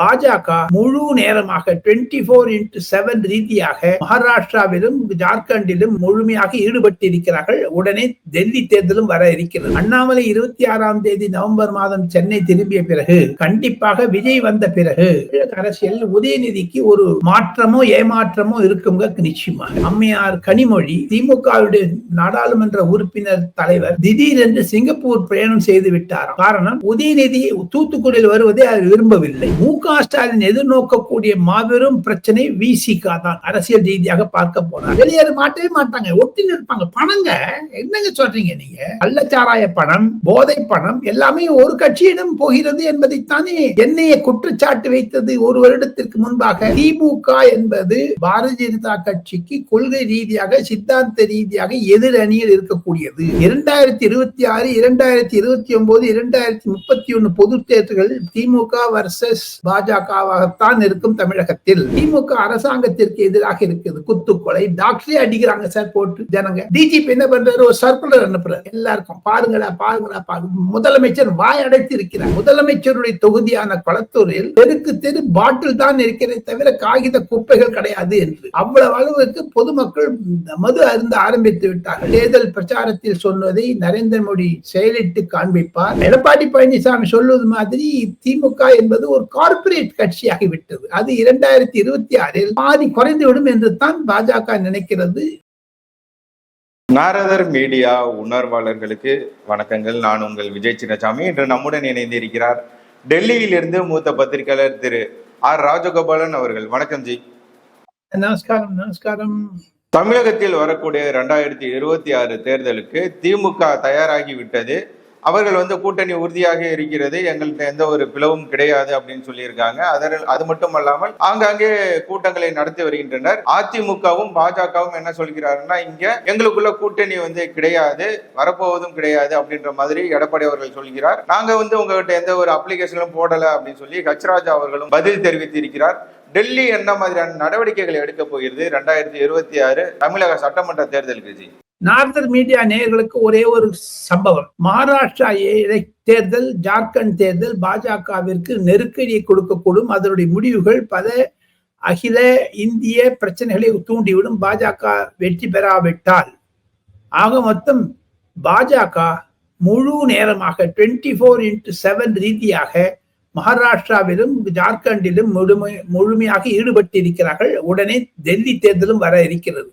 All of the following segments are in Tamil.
பாஜக முழு நேரமாக டுவெண்ட்டி போர் இன்டு செவன் ரீதியாக மகாராஷ்டிராவிலும் ஜார்க்கண்டிலும் முழுமையாக ஈடுபட்டிருக்கிறார்கள். உடனே டெல்லி தேர்தலும் வர இருக்கிறது. அண்ணாமலை இருபத்தி ஆறாம் தேதி நவம்பர் மாதம் சென்னை திரும்பிய பிறகு கண்டிப்பாக விஜய் வந்த பிறகு அரசியல் உதயநிதிக்கு ஒரு மாற்றமோ ஏமாற்றமோ இருக்குங்க நிச்சயமாக. அம்மையார் கனிமொழி திமுகவுடைய நாடாளுமன்ற உறுப்பினர் தலைவர் திடீரென்று சிங்கப்பூர் பிரயாணம் செய்து விட்டார் காரணம் உதயநிதி தூத்துக்குடியில் வருவதை அவர் விரும்பவில்லை. மு ஸ்டாலின் எதிர்நோக்கக்கூடிய மாபெரும் பிரச்சனை விசிகா தான். அரசியல் ரீதியாக பார்க்க போனார் வெளியேற மாட்டவே மாட்டாங்க. ஒட்டி நிற்பாங்க. பணங்க. என்னங்க சொல்றீங்க நீங்க? கள்ளச்சாராய பணம் போதை பணம் எல்லாமே ஒரு கட்சியிடம் போகிறது என்பதைத்தானே என்னைய குற்றச்சாட்டு வைத்தது ஒரு வருடத்திற்கு முன்பாக. திமுக என்பது பாரதிய ஜனதா கட்சிக்கு கொள்கை ரீதியாக சித்தாந்த ரீதியாக எதிர் அணியில் இருக்கக்கூடியது. இரண்டாயிரத்தி இருபத்தி ஆறு இரண்டாயிரத்தி இருபத்தி ஒன்பது இரண்டாயிரத்தி முப்பத்தி ஒன்னு பொது தேர்தல்களில் திமுக வர்சஸ் பாஜகவாகத்தான் இருக்கும் தமிழகத்தில். திமுக அரசாங்கத்திற்கு எதிராக இருக்குது குத்துக்கொலை டாக்டரே அடிக்கிறாங்க சார் போட்டு ஜனங்க. டிஜிபி என்ன பண்றாரு? ஒரு சர்க்குலர் அனுப்புறாரு. எல்லாருக்கும் பாருங்களா பாருங்களா பாருங்க. முதலமைச்சர் வாய் அடைத்து இருக்கிறார் முதலமைச்சருடைய தொகுதியான கொளத்தூரில் தெருக்கு தெரு பாட்டில் தான் இருக்கிறதே தவிர காகித குப்பைகள் கிடையாது என்று. அவ்வளவு அளவுக்கு பொதுமக்கள் மது அருந்த ஆரம்பித்து விட்டார்கள். தேர்தல் பிரச்சாரத்தில் சொன்னதை நரேந்திர மோடி செயலிட்டு காண்பிப்பார். எடப்பாடி பழனிசாமி சொல்வது மாதிரி திமுக என்பது ஒரு கார்பரேட் கட்சியாகி விட்டது. அது இரண்டாயிரத்தி இருபத்தி ஆறில் பாதி குறைந்துவிடும் என்று தான் பாஜக நினைக்கிறது. நாரதர் மீடியா உணர்வாளர்களுக்கு வணக்கங்கள். நான் உங்கள் விஜய் சின்னசாமி. இன்று நம்முடன் இணைந்திருக்கிறார் டெல்லியிலிருந்து மூத்த பத்திரிகையாளர் திரு ஆர் ராஜகோபாலன் அவர்கள். வணக்கம் ஜி. நமஸ்காரம் நமஸ்காரம். தமிழகத்தில் வரக்கூடிய இரண்டாயிரத்தி இருபத்தி ஆறு தேர்தலுக்கு திமுக தயாராகி விட்டது. அவர்கள் வந்து கூட்டணி உறுதியாக இருக்கிறது. எங்கள்கிட்ட எந்த ஒரு பிளவும் கிடையாது அப்படின்னு சொல்லியிருக்காங்க. அதில் அது மட்டும் அல்லாமல் ஆங்காங்கே கூட்டங்களை நடத்தி வருகின்றனர். அதிமுகவும் பாஜகவும் என்ன சொல்கிறாருன்னா இங்க எங்களுக்குள்ள கூட்டணி வந்து கிடையாது. வரப்போவதும் கிடையாது அப்படின்ற மாதிரி எடப்பாடி அவர்கள் சொல்கிறார். நாங்க வந்து உங்ககிட்ட எந்த ஒரு அப்ளிகேஷனும் போடல அப்படின்னு சொல்லி ஹச்ராஜா அவர்களும் பதில் தெரிவித்து இருக்கிறார் டெல்லி என்ன மாதிரியான நடவடிக்கைகளை எடுக்க போகிறது? ரெண்டாயிரத்தி இருபத்தி ஆறு தமிழக சட்டமன்ற தேர்தலுக்கு ஜி. நார்தர் மீடியா நேயர்களுக்கு ஒரே ஒரு சம்பவம். மகாராஷ்டிரா தேர்தல் ஜார்க்கண்ட் தேர்தல் பாஜகவிற்கு நெருக்கடியை கொடுக்கக்கூடும். அதனுடைய முடிவுகள் பல அகில இந்திய பிரச்சனைகளை தூண்டிவிடும். பாஜக வெற்றி பெறாவிட்டால் ஆக மொத்தம் பாஜக முழு நேரமாக டுவெண்ட்டி ஃபோர் இன்டு செவன் ரீதியாக மகாராஷ்டிராவிலும் ஜார்க்கண்டிலும் முழுமை முழுமையாக ஈடுபட்டிருக்கிறார்கள். உடனே டெல்லி தேர்தலும் வர இருக்கிறது.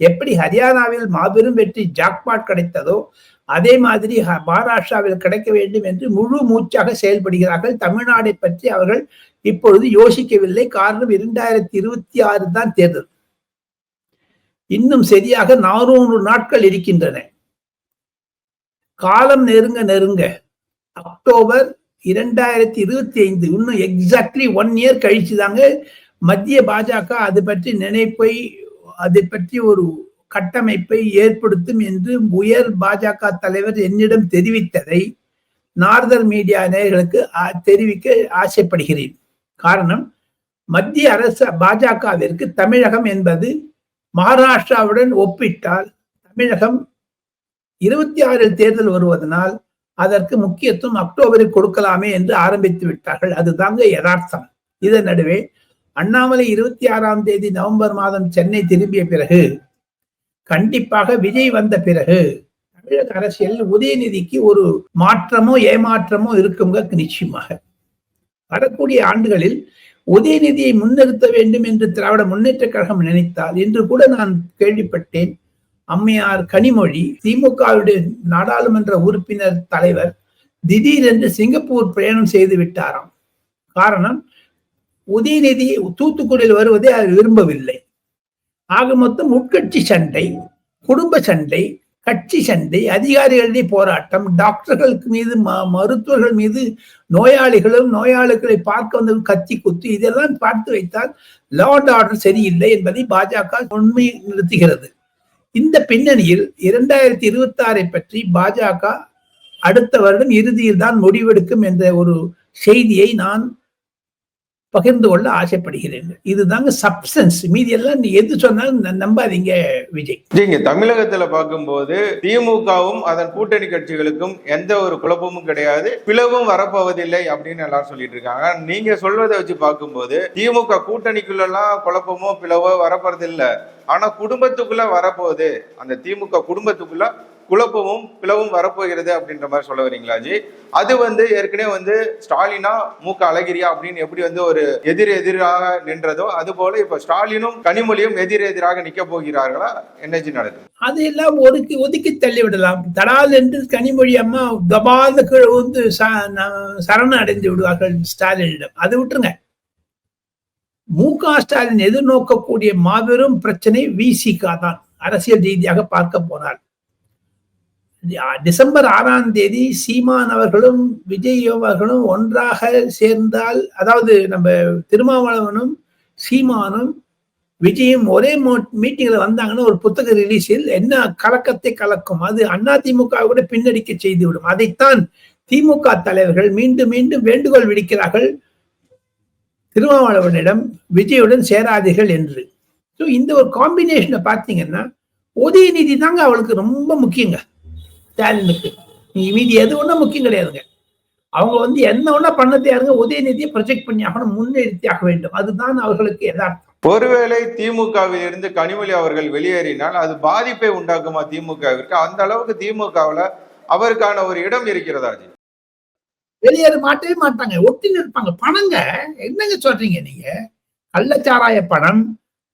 எப்படி ஹரியானாவில் மாபெரும் வெற்றி ஜாக்பாட் கிடைத்ததோ அதே மாதிரி மகாராஷ்டிராவில் கிடைக்க வேண்டும் என்று முழு மூச்சாக செயல்படுகிறார்கள். தமிழ்நாடை பற்றி அவர்கள் இப்பொழுது யோசிக்கவில்லை. காரணம் இரண்டாயிரத்தி இருபத்தி ஆறு தான் தேர்தல். இன்னும் சரியாக நானூறு நாட்கள் இருக்கின்றன. காலம் நெருங்க நெருங்க அக்டோபர் இரண்டாயிரத்தி இருபத்தி ஐந்து இன்னும் எக்ஸாக்ட்லி ஒன் இயர் கழிச்சு தாங்க மத்திய பாஜக அது பற்றி நினைப்பை அதை பற்றி ஒரு கட்டமைப்பை ஏற்படுத்தும் என்று உயர் பாஜக தலைவர் என்னிடம் தெரிவித்ததை நார்தர் மீடியா நேயர்களுக்கு தெரிவிக்க ஆசைப்படுகிறேன். காரணம் மத்திய அரசு பாஜகவிற்கு தமிழகம் என்பது மகாராஷ்டிராவுடன் ஒப்பிட்டால் தமிழகம் இருபத்தி ஆறில் தேர்தல் வருவதனால் அதற்கு முக்கியத்துவம் அக்டோபரில் கொடுக்கலாமே என்று ஆரம்பித்து விட்டார்கள். அதுதாங்க யதார்த்தம். இதன் நடுவே அண்ணாமலை இருபத்தி ஆறாம் தேதி நவம்பர் மாதம் சென்னை திரும்பிய பிறகு கண்டிப்பாக விஜய் வந்த பிறகு தமிழக அரசியல் உதயநிதிக்கு ஒரு மாற்றமோ ஏமாற்றமோ இருக்குங்க நிச்சயமாக. வரக்கூடிய ஆண்டுகளில் உதயநிதியை முன்னிறுத்த வேண்டும் என்று திராவிட முன்னேற்ற கழகம் நினைத்தால் என்று கூட நான் கேள்விப்பட்டேன். அம்மையார் கனிமொழி திமுகவுடைய நாடாளுமன்ற உறுப்பினர் தலைவர் திடீரென்று சிங்கப்பூர் பிரயாணம் செய்து விட்டாராம். காரணம் உதயநிதி தூத்துக்குடியில் வருவதை அவர் விரும்பவில்லை. ஆக மொத்தம் உட்கட்சி சண்டை குடும்ப சண்டை கட்சி சண்டை அதிகாரிகளிடையே போராட்டம் டாக்டர்களுக்கு மீது மருத்துவர்கள் மீது நோயாளிகளும் நோயாளிகளை பார்க்க வந்தவர்கள் கத்தி குத்து இதெல்லாம் பார்த்து வைத்தால் லா அண்ட் ஆர்டர் சரியில்லை என்பதை பாஜக உண்மை நிறுத்துகிறது. இந்த பின்னணியில் இரண்டாயிரத்தி இருபத்தி ஆறை பற்றி பாஜக அடுத்த வருடம் இறுதியில் தான் முடிவெடுக்கும் என்ற ஒரு செய்தியை நான் பகிர்ந்து கொள்ள ஆசைப்படுகிறேன். இதுதாங்க சப்ஸ்டன்ஸ் மீதி எல்லாம் நீ எது சொன்னாலும் ந- நம்பாதீங்க விஜய். நீங்க தமிழகத்துல பார்க்கும்போது திமுகவும் அதன் கூட்டணி கட்சிகளுக்கும் எந்த ஒரு குழப்பமும் கிடையாது. பிளவும் வரப்போவதில்லை அப்படின்னு எல்லாரும் சொல்லிட்டு இருக்காங்க. நீங்க சொல்வதை வச்சு பார்க்கும்போது திமுக கூட்டணிக்குள்ள எல்லாம் குழப்பமோ பிளவோ வரப்போறதில்ல. ஆனா குடும்பத்துக்குள்ள வரப்போகுது. அந்த திமுக குடும்பத்துக்குள்ள குழப்பமும் பிளவும் வரப்போகிறது அப்படின்ற மாதிரி சொல்ல வரீங்களா ஜி? அது வந்து ஏற்கனவே வந்து ஸ்டாலினா மூக்க அழகிரியா அப்படின்னு எப்படி வந்து ஒரு எதிர் எதிராக நின்றதோ அது போல இப்ப ஸ்டாலினும் கனிமொழியும் எதிர் எதிராக நிக்க போகிறார்களா? என்ன ஜி நடக்குது? அதையெல்லாம் ஒதுக்கி ஒதுக்கி தள்ளி விடலாம் தடால் என்று கனிமொழி அம்மா தபால்னு கீழே வந்து ச- சரணம் அடைந்து விடுவார்கள் ஸ்டாலினிடம். அதை விட்டுருங்க. மு க ஸ்டாலின் எதிர்நோக்கக்கூடிய மாபெரும் பிரச்சனை விசிகா தான். அரசியல் ரீதியாக பார்க்க போனார் டிசம்பர் ஆறாம் தேதி சீமான் அவர்களும் விஜய் அவர்களும் ஒன்றாக சேர்ந்தால் அதாவது நம்ம திருமாவளவனும் சீமானும் விஜயும் ஒரே மீட்டிங்ல வந்தாங்கன்னா ஒரு புத்தக ரிலீஸில் என்ன கலக்கத்தை கலக்கும்? அது அதிமுக கூட பின்னடிக்க செய்துவிடும். அதைத்தான் திமுக தலைவர்கள் மீண்டும் மீண்டும் வேண்டுகோள் விடுக்கிறார்கள். திருமாவளவனிடம் விஜயுடன் சேராதீர்கள் என்று. ஸோ இந்த ஒரு காம்பினேஷனை பார்த்தீங்கன்னா உதயநிதி தாங்க அவளுக்கு ரொம்ப முக்கியங்க. ஸ்டாலினுக்கு. மீதி எது ஒன்றா முக்கியம் கிடையாதுங்க. அவங்க வந்து என்ன ஒன்றா பண்ண தேருங்க உதயநிதியை ப்ரொஜெக்ட் பண்ணி ஆகணும் முன்னிறுத்தியாக வேண்டும். அதுதான் அவர்களுக்கு யதார்த்தம். ஒருவேளை திமுகவில் இருந்து கனிமொழி அவர்கள் வெளியேறினால் அது பாதிப்பை உண்டாக்குமா திமுகவிற்கு? அந்த அளவுக்கு திமுகவுல அவருக்கான ஒரு இடம் இருக்கிறதா வெளியேற மாட்டவே மாட்டாங்க. ஒட்டி நிற்பாங்க பணங்க. என்னங்க சொல்றீங்க நீங்க? கள்ளச்சாராய பணம்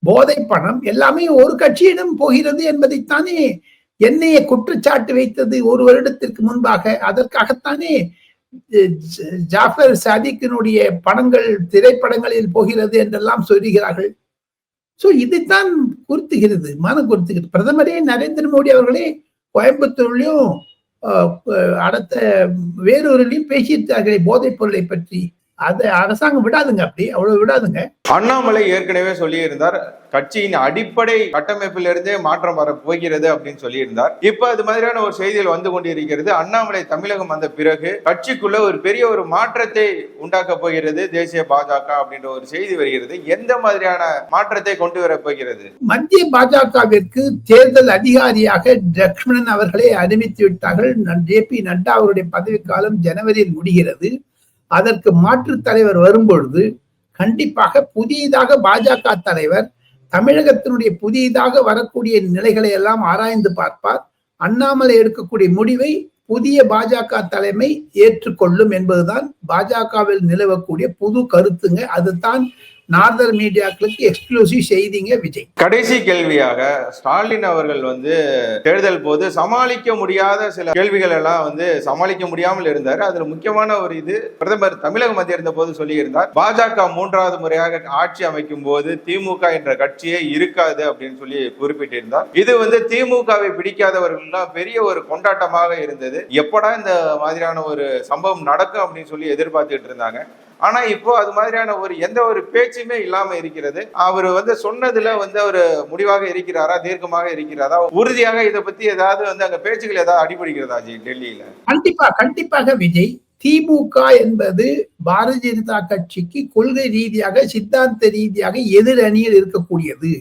போதை பணம் எல்லாமே ஒரு கட்சியிடம் போகிறது என்பதைத்தானே என்னைய குற்றச்சாட்டு வைத்தது ஒரு வருடத்திற்கு முன்பாக. அதற்காகத்தானே ஜ- ஜாஃபர் சாதிக்கினுடைய படங்கள் திரைப்படங்களில் போகிறது என்றெல்லாம் சொல்லுகிறார்கள் சோ இதைத்தான் குறித்துகிறது மனம் குறித்துகிறது. பிரதமரே நரேந்திர மோடி அவர்களே கோயம்புத்தூர்லயும் அடுத்த வேறொருலையும் பேசியிருந்தார்களே போதைப் பொருளை பற்றி. அதை அரசாங்கம் விடாதுங்க அப்படி அவ்வளவு விடாதுங்க. அண்ணாமலை ஏற்கனவே சொல்லியிருந்தார் கட்சியின் அடிப்படை கட்டமைப்பிலிருந்தே மாற்றம் வர போகிறது அப்படின்னு சொல்லியிருந்தார். இப்ப அது மாதிரியான ஒரு செய்திகள் வந்து கொண்டிருக்கிறது. அண்ணாமலை தமிழகம் வந்த பிறகு கட்சிக்குள்ள ஒரு பெரிய ஒரு மாற்றத்தை உண்டாக்க போகிறது தேசிய பாஜக அப்படின்ற ஒரு செய்தி வருகிறது. எந்த மாதிரியான மாற்றத்தை கொண்டு வர போகிறது? மத்திய பாஜகவிற்கு தேர்தல் அதிகாரியாக லக்ஷ்மணன் அவர்களை அறிவித்து விட்டார்கள். ஜே பி நட்டா அவருடைய பதவிக்காலம் ஜனவரியில் முடிகிறது. அதற்கு மாற்றுத் தலைவர் வரும்பொழுது கண்டிப்பாக புதியதாக பாஜக தலைவர் தமிழகத்தினுடைய புதியதாக வரக்கூடிய நிலைகளை எல்லாம் ஆராய்ந்து பார்ப்பார். அண்ணாமலை எடுக்கக்கூடிய முடிவை புதிய பாஜக தலைமை ஏற்றுக்கொள்ளும் என்பதுதான் பாஜகவில் நிலவக்கூடிய புது கருத்துங்க. அதுதான் நார்தர் மீடியாக்களுக்கு எக்ஸ்க்ளூசிவ் செய்திங்க விஜய். கடைசி கேள்வியாக ஸ்டாலின் அவர்கள் வந்து தேர்தல் போது சமாளிக்க முடியாத சில கேள்விகள் எல்லாம் வந்து சமாளிக்க முடியாமல் இருந்தார். அதுல முக்கியமான ஒரு இது பிரதமர் தமிழகம் வந்து இருந்த போது சொல்லியிருந்தார் பாஜக மூன்றாவது முறையாக ஆட்சி அமைக்கும் போது திமுக என்ற கட்சியே இருக்காது அப்படின்னு சொல்லி குறிப்பிட்டிருந்தார். இது வந்து திமுகவை பிடிக்காதவர்கள்லாம் பெரிய ஒரு கொண்டாட்டமாக இருந்தது. எப்படா இந்த மாதிரியான ஒரு சம்பவம் நடக்கும் அப்படின்னு சொல்லி எதிர்பார்த்துட்டு இருந்தாங்க. ஆனா இப்போ அது மாதிரியான ஒரு எந்த ஒரு பேச்சுமே இல்லாம இருக்கிறது. அவர் வந்து சொன்னதுல வந்து அவர் முடிவாக இருக்கிறாரா தீர்க்கமாக இருக்கிறாரா? உறுதியாக இதை பத்தி ஏதாவது வந்து அங்க பேச்சுகள் ஏதாவது அடிபடுகிறதா ஜி டெல்லியில? கண்டிப்பா கண்டிப்பாக விஜய். திமுக என்பது பாரதிய ஜனதா கட்சிக்கு கொள்கை ரீதியாக சித்தாந்த ரீதியாக எதிர் அணியில் இருக்கக்கூடியது.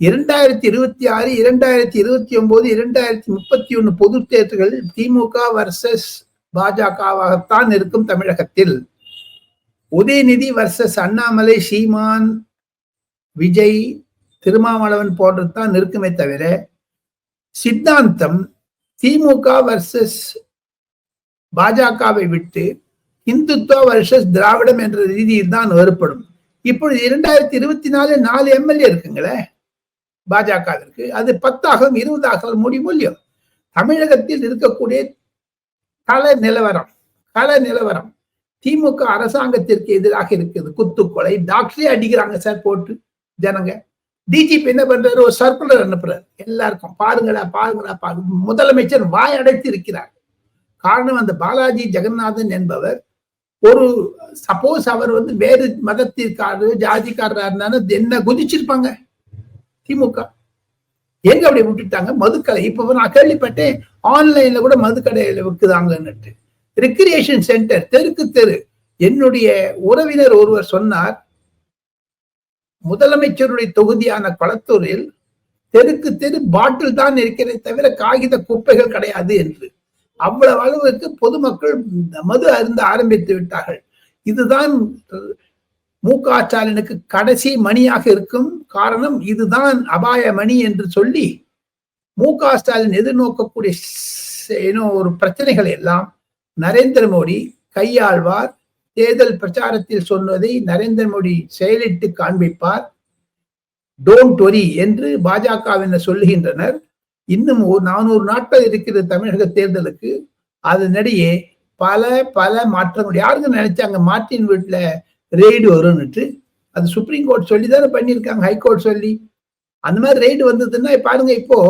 இரண்டாயிரத்தி இருபத்தி ஆறு இரண்டாயிரத்தி இருபத்தி ஒன்பது இரண்டாயிரத்தி முப்பத்தி ஒண்ணு பொது தேர்தல்கள் திமுக வர்சஸ் பாஜகவாகத்தான் இருக்கும் தமிழகத்தில். உதயநிதி வர்சஸ் அண்ணாமலை சீமான் விஜய் திருமாவளவன் போன்றதுதான் இருக்குமே தவிர சித்தாந்தம் திமுக வர்சஸ் பாஜகவை விட்டு இந்துத்துவ வர்சஸ் திராவிடம் என்ற ரீதியில் தான் வேறுபடும். இப்பொழுது இரண்டாயிரத்தி இருபத்தி நாலு நாலு எம்எல்ஏ இருக்குங்களே பாஜகவிற்கு. அது பத்தாகவும் இருபதாகவும் முடியும் மூலியம் தமிழகத்தில் இருக்கக்கூடிய கல நிலவரம் கல நிலவரம் திமுக அரசாங்கத்திற்கு எதிராக இருக்குது குத்துக்கொலை டாக்டரே அடிக்கிறாங்க சார் போட்டு ஜனங்க. டிஜிபி என்ன பண்றாரு? ஒரு சர்க்குலர் அனுப்புறாரு. எல்லாருக்கும் பாருங்கடா பாருங்கடா பாருங்க. முதலமைச்சர் வாய் அடைத்து இருக்கிறார். காரணம் அந்த பாலாஜி ஜெகநாதன் என்பவர் ஒரு சப்போஸ் அவர் வந்து வேறு மதத்திற்காரரு ஜாதிக்காரரா இருந்தாலும் என்ன குதிச்சிருப்பாங்க? திமுக. எங்க அப்படி விட்டுட்டாங்க? மதுக்கடை இப்ப நான் கேள்விப்பட்டேன் ஆன்லைன்ல கூட மதுக்கடையில விற்குதாங்கன்னுட்டு ரெக்ரியேஷன் சென்டர் தெருக்கு தெரு. என்னுடைய உறவினர் ஒருவர் சொன்னார் முதலமைச்சருடைய தொகுதியான கொளத்தூரில் தெருக்கு தெரு பாட்டில் தான் இருக்கிறதே தவிர காகித குப்பைகள் கிடையாது என்று. அவ்வளவு அளவுக்கு பொதுமக்கள் மது அருந்த ஆரம்பித்து விட்டார்கள். இதுதான் மு க ஸ்டாலினுக்கு கடைசி மணியாக இருக்கும் காரணம். இதுதான் அபாய மணி என்று சொல்லி மு க ஸ்டாலின் எதிர்நோக்கக்கூடிய ஒரு பிரச்சனைகள் எல்லாம் நரேந்திர மோடி கையாள்வார். தேர்தல் பிரச்சாரத்தில் சொன்னதை நரேந்திர மோடி செயலிட்டு காண்பிப்பார். டோன்ட் ஒரி என்று பாஜகவினர் சொல்லுகின்றனர். இன்னும் ஒரு நானூறு நாட்கள் இருக்கிற தமிழக தேர்தலுக்கு. அதனிடையே பல பல மாற்றங்கள். யாருங்க நினைச்சாங்க மார்ட்டின் வீட்டில் ரெய்டு வரும்னுட்டு? அது சுப்ரீம் கோர்ட் சொல்லி தானே பண்ணியிருக்காங்க ஹைகோர்ட் சொல்லி. அந்த மாதிரி ரெய்டு வந்ததுன்னா பாருங்க இப்போ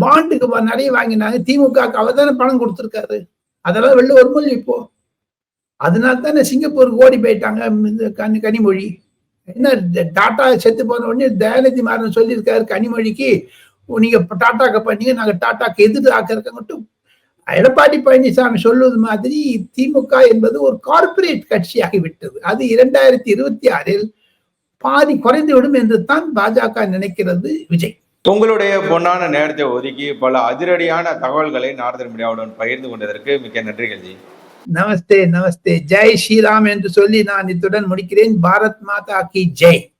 பாண்டுக்கு நிறைய வாங்கினாங்க. திமுக அவர் தானே பணம் கொடுத்துருக்காரு. அதெல்லாம் வெளில வரும்போது இப்போ. அதனால தானே சிங்கப்பூருக்கு ஓடி போயிட்டாங்க இந்த கனி கனிமொழி. என்ன டாட்டா செத்து போன உடனே தயாநிதி மாறன் சொல்லியிருக்காரு கனிமொழிக்கு நீங்க இப்ப டாட்டாக்கு பண்ணீங்க நாங்க டாட்டாக்கு எதிராக இருக்கட்டும் எடப்பாடி பழனிசாமி சொல்வது மாதிரி திமுக என்பது ஒரு கார்ப்பரேட் கட்சியாகி விட்டது. அது இரண்டாயிரத்தி இருபத்தி ஆறில் பாதி குறைந்துவிடும் என்று தான் பாஜக நினைக்கிறது விஜய். உங்களுடைய பொன்னான நேரத்தை ஒதுக்கி பல அதிரடியான தகவல்களை நாரதன் மீடியாவுடன் பகிர்ந்து கொண்டதற்கு மிக்க நன்றிகள் ஜி நமஸ்தே நமஸ்தே. ஜெய் ஸ்ரீராம் என்று சொல்லி நான் இத்துடன் முடிக்கிறேன். பாரத் மாதா கி ஜெய்.